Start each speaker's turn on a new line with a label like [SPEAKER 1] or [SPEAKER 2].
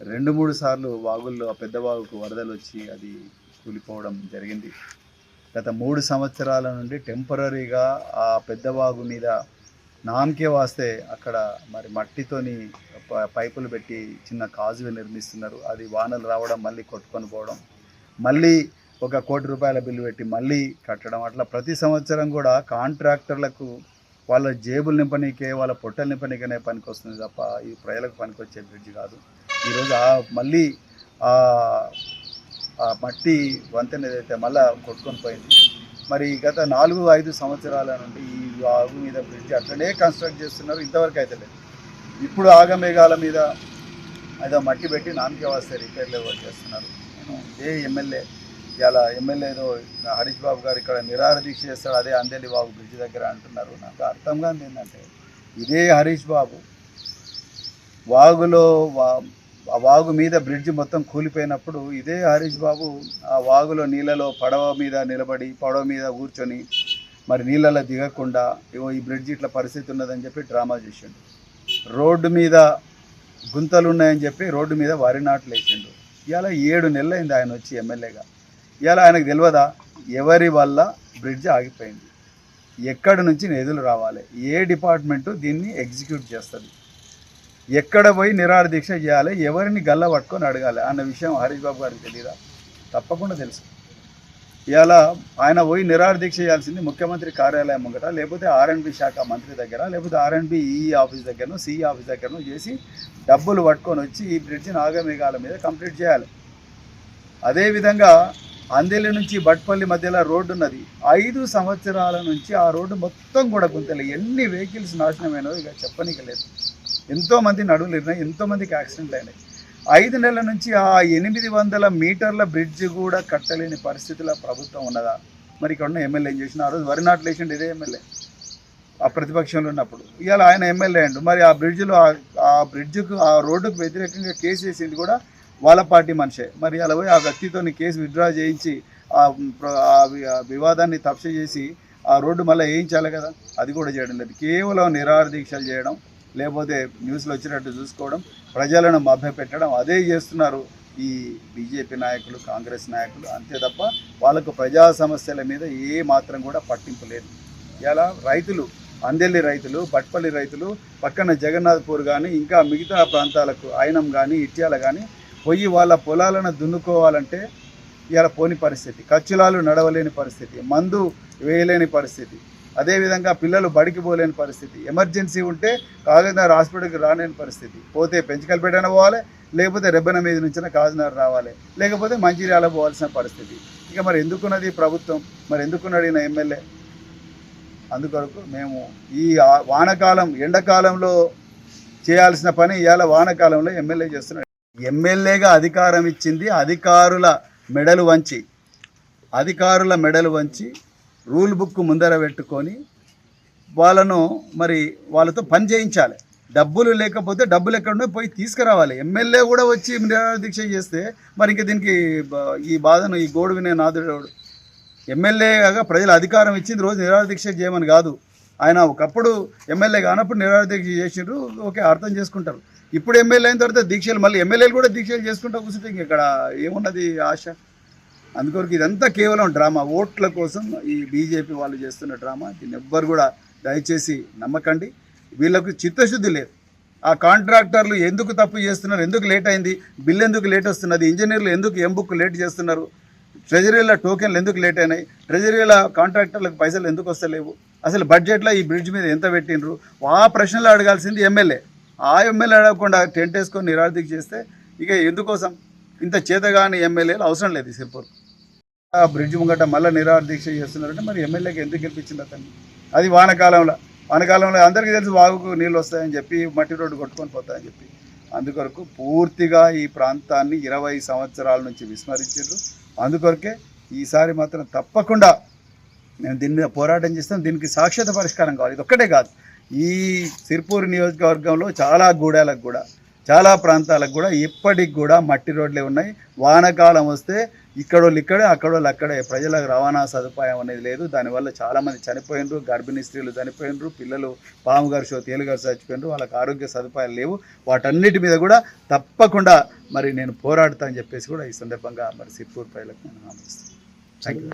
[SPEAKER 1] రెండు మూడు సార్లు వాగుల్లో ఆ పెద్ద వాగుకు వరదలు వచ్చి అది కూలిపోవడం జరిగింది. గత మూడు సంవత్సరాల నుండి టెంపరీగా ఆ పెద్ద వాగు మీద నామకే వాస్తే అక్కడ మరి మట్టితోని పైపులు పెట్టి చిన్న కాజువే నిర్మిస్తున్నారు. అది వానలు రావడం మళ్ళీ కొట్టుకొని పోవడం మళ్ళీ ఒక కోటి రూపాయల బిల్లు పెట్టి మళ్ళీ కట్టడం అట్లా ప్రతి సంవత్సరం కూడా కాంట్రాక్టర్లకు వాళ్ళ జేబులు నింపనీకే వాళ్ళ పొట్టలు నింపనీకనే పనికి వస్తుంది తప్ప ఈ ప్రజలకు పనికి వచ్చే బ్రిడ్జ్ కాదు. ఈరోజు ఆ మళ్ళీ ఆ మట్టి వంతెన ఏదైతే మళ్ళా కొట్టుకొని పోయింది. మరి గత నాలుగు ఐదు సంవత్సరాల నుండి ఈ ఆగు మీద బ్రిడ్జ్ అట్లనే కన్స్ట్రక్ట్ చేస్తున్నారు. ఇంతవరకు అయితే లేదు. ఇప్పుడు ఆగమేఘాల మీద ఏదో మట్టి పెట్టి నామకే వస్తే రిపేర్లు చేస్తున్నారు? నేను ఇదే ఎమ్మెల్యే ఇలా ఎమ్మెల్యేదో హరీష్ బాబు గారు ఇక్కడ నిరాహార దీక్ష చేస్తాడు అదే అందేలి బాబు బ్రిడ్జ్ దగ్గర అంటున్నారు. నాకు అర్థం కాదు ఏంటంటే ఇదే హరీష్ బాబు వాగులో వా ఆ వాగు మీద బ్రిడ్జ్ మొత్తం కూలిపోయినప్పుడు ఇదే హరీష్ బాబు ఆ వాగులో నీళ్ళలో పడవ మీద నిలబడి పడవ మీద కూర్చొని మరి నీళ్ళలో దిగకుండా ఇగో ఈ బ్రిడ్జ్ ఇట్లా పరిస్థితి ఉన్నదని చెప్పి డ్రామా చేసిండు. రోడ్డు మీద గుంతలు ఉన్నాయని చెప్పి రోడ్డు మీద వరి నాట్లు వేసిండు. ఇవాళ ఏడు నెలలైంది ఆయన వచ్చి ఎమ్మెల్యేగా. ఇవాళ ఆయనకు తెలియదా ఎవరి వల్ల బ్రిడ్జ్ ఆగిపోయింది? ఎక్కడి నుంచి నిధులు రావాలి? ఏ డిపార్ట్మెంటు దీన్ని ఎగ్జిక్యూట్ చేస్తుంది? ఎక్కడ పోయి నిరాడ దీక్ష చేయాలి? ఎవరిని గల్ల పట్టుకొని అడగాలి? అన్న విషయం హరీష్ బాబు గారికి తెలియదా తప్పకుండా తెలుసు. ఇవాళ ఆయన పోయి నిరాడ దీక్ష చేయాల్సింది ముఖ్యమంత్రి కార్యాలయం ముంగట లేకపోతే ఆర్ఎండ్బి శాఖ మంత్రి దగ్గర లేకపోతే R and B EE office దగ్గరను CE office దగ్గరను చేసి డబ్బులు పట్టుకొని వచ్చి ఈ బ్రిడ్జిని ఆగమేఘాల మీద కంప్లీట్ చేయాలి. అదేవిధంగా అందెలి నుంచి బట్పల్లి మధ్యలో రోడ్డు ఉన్నది. ఐదు సంవత్సరాల నుంచి ఆ రోడ్డు మొత్తం కూడా గుంతలే. ఎన్ని వెహికల్స్ నాశనమైనో ఇక చెప్పనీకి లేదు ఎంతోమంది నడువులు ఇరినాయి ఎంతోమందికి యాక్సిడెంట్లు అయినాయి. ఐదు నెలల నుంచి ఆ ఎనిమిది వందల మీటర్ల బ్రిడ్జ్ కూడా కట్టలేని పరిస్థితిలో ప్రభుత్వం ఉన్నదా? మరి ఇక్కడ ఉన్న ఎమ్మెల్యే ఏం చేసిన ఆ రోజు వరి నాట్లు వేసిండు ఇదే ఎమ్మెల్యే. ఆ ప్రతిపక్షంలో ఉన్నప్పుడు. ఇవాళ ఆయన ఎమ్మెల్యే అండు మరి ఆ బ్రిడ్జ్లో ఆ- ఆ బ్రిడ్జ్కు ఆ రోడ్డుకు వ్యతిరేకంగా కేసు వేసింది కూడా వాళ్ళ పార్టీ మనిషే. మరి అలా పోయి ఆ వ్యక్తితో కేసు విత్డ్రా చేయించి ఆ వివాదాన్ని తప్స చేసి ఆ రోడ్డు మళ్ళీ వేయించాలి కదా? అది కూడా చేయడం లేదు. కేవలం నిరాహారదీక్షలు చేయడం లేకపోతే న్యూస్లో వచ్చినట్టు చూసుకోవడం ప్రజలను మభ్యపెట్టడం అదే చేస్తున్నారు ఈ బీజేపీ నాయకులు కాంగ్రెస్ నాయకులు. అంతే తప్ప వాళ్ళకు ప్రజా సమస్యల మీద ఏ మాత్రం కూడా పట్టింపు లేదు. ఇలా రైతులు అందెల్లి రైతులు బట్పల్లి రైతులు పక్కన జగన్నాథ్పూర్ కానీ ఇంకా మిగతా ప్రాంతాలకు అయినం కానీ ఇట్యాల కానీ పోయి వాళ్ళ పొలాలను దున్నుకోవాలంటే ఇలా పోని పరిస్థితి. ఖర్చులాలు నడవలేని పరిస్థితి. మందు వేయలేని పరిస్థితి. అదేవిధంగా పిల్లలు బడికి పోలేని పరిస్థితి. ఎమర్జెన్సీ ఉంటే కాగజ్నగర్ హాస్పిటల్కి రాలేని పరిస్థితి. పోతే పెంచకల్పేటైనా పోవాలి లేకపోతే రెబ్బెన మీద నుంచి కాకినాడ రావాలి. లేకపోతే మంచిర్యాల పోవాల్సిన పరిస్థితి. ఇక మరి ఎందుకున్నది ప్రభుత్వం? మరి ఎందుకున్నాడు ఈయన ఎమ్మెల్యే? అందుకొరకు మేము ఈ వానకాలం ఎండాకాలంలో చేయాల్సిన పని ఇవాళ వానకాలంలో ఎమ్మెల్యే చేస్తున్నాడు. ఎమ్మెల్యేగా అధికారం ఇచ్చింది అధికారుల మెడలు వంచి అధికారుల మెడలు వంచి రూల్ బుక్ ముందర పెట్టుకొని వాళ్ళను మరి వాళ్ళతో పని చేయించాలి. డబ్బులు లేకపోతే డబ్బులు ఎక్కడో పోయి తీసుకురావాలి. ఎమ్మెల్యే కూడా వచ్చి నిరాదీక్ష దీక్ష చేస్తే మరి ఇంక దీనికి ఈ బాధను ఈ గోడు వినే నాదుడు. ఎమ్మెల్యేగా ప్రజలు అధికారం ఇచ్చింది రోజు నిరాదీక్ష చేయమని కాదు. ఆయన ఒకప్పుడు ఎమ్మెల్యే కానప్పుడు నిరాహార చేసినారు చేసిండ్రు. ఓకే అర్థం చేసుకుంటారు. ఇప్పుడు ఎమ్మెల్యే అయిన తర్వాత దీక్షలు మళ్ళీ ఎమ్మెల్యేలు కూడా దీక్షలు చేసుకుంటా కూర్చుంటే ఇక్కడ ఏమున్నది ఆశ? అందుకొరకు ఇదంతా కేవలం డ్రామా. ఓట్ల కోసం ఈ బీజేపీ వాళ్ళు చేస్తున్న డ్రామా. దీన్ని ఎవ్వరు కూడా దయచేసి నమ్మకండి. వీళ్ళకు చిత్తశుద్ధి లేదు. ఆ కాంట్రాక్టర్లు ఎందుకు తప్పు చేస్తున్నారు? ఎందుకు లేట్ అయింది? బిల్ ఎందుకు లేట్ వస్తున్నది? ఇంజనీర్లు ఎందుకు ఎం బుక్ లేట్ చేస్తున్నారు? ట్రెజరీల టోకెన్లు ఎందుకు లేట్ అయినాయి? ట్రెజరీల కాంట్రాక్టర్లకు పైసలు ఎందుకు వస్తలేవు? అసలు బడ్జెట్లో ఈ బ్రిడ్జ్ మీద ఎంత పెట్టినరు ఆ ప్రశ్నలు అడగాల్సింది ఎమ్మెల్యే. ఆ ఎమ్మెల్యే అడగకుండా టెంట్ వేసుకొని నిరాధిక చేస్తే ఇక ఎందుకోసం? ఇంత చేతగాని ఎమ్మెల్యేలు అవసరం లేదు సిర్పూర్. ఆ బ్రిడ్జ్ ముంగట మళ్ళీ నిరాహార చేస్తున్నారంటే మరి ఎమ్మెల్యేకి ఎందుకు గెలిపించింది అతన్ని? అది వానకాలంలో. వానకాలంలో అందరికీ తెలుసు వాగుకు నీళ్ళు వస్తాయని చెప్పి మట్టి రోడ్డు కొట్టుకొని పోతాయని చెప్పి. అందుకొరకు పూర్తిగా ఈ ప్రాంతాన్ని ఇరవై సంవత్సరాల నుంచి విస్మరించారు. అందుకొరకే ఈసారి మాత్రం తప్పకుండా మేము దీని మీద పోరాటం చేస్తాం. దీనికి సాక్షాత పరిష్కారం కావాలి. ఇది ఒక్కటే కాదు. ఈ సిర్పూర్ నియోజకవర్గంలో చాలా గూడాలకు కూడా చాలా ప్రాంతాలకు కూడా ఇప్పటికి కూడా మట్టి రోడ్లే ఉన్నాయి. వానకాలం వస్తే ఇక్కడోళ్ళు ఇక్కడే అక్కడోళ్ళు అక్కడే. ప్రజలకు రవాణా సదుపాయం అనేది లేదు. దానివల్ల చాలామంది చనిపోయినరు గర్భిణీ స్త్రీలు చనిపోయినరు పిల్లలు పాము గారు తేలుగారు చచ్చిపోయినరు. వాళ్ళకి ఆరోగ్య సదుపాయాలు లేవు. వాటన్నిటి మీద కూడా తప్పకుండా మరి నేను పోరాడుతా అని చెప్పేసి కూడా ఈ సందర్భంగా మరి సిర్పూర్ ప్రజలకు నేను హామీ థ్యాంక్ యూ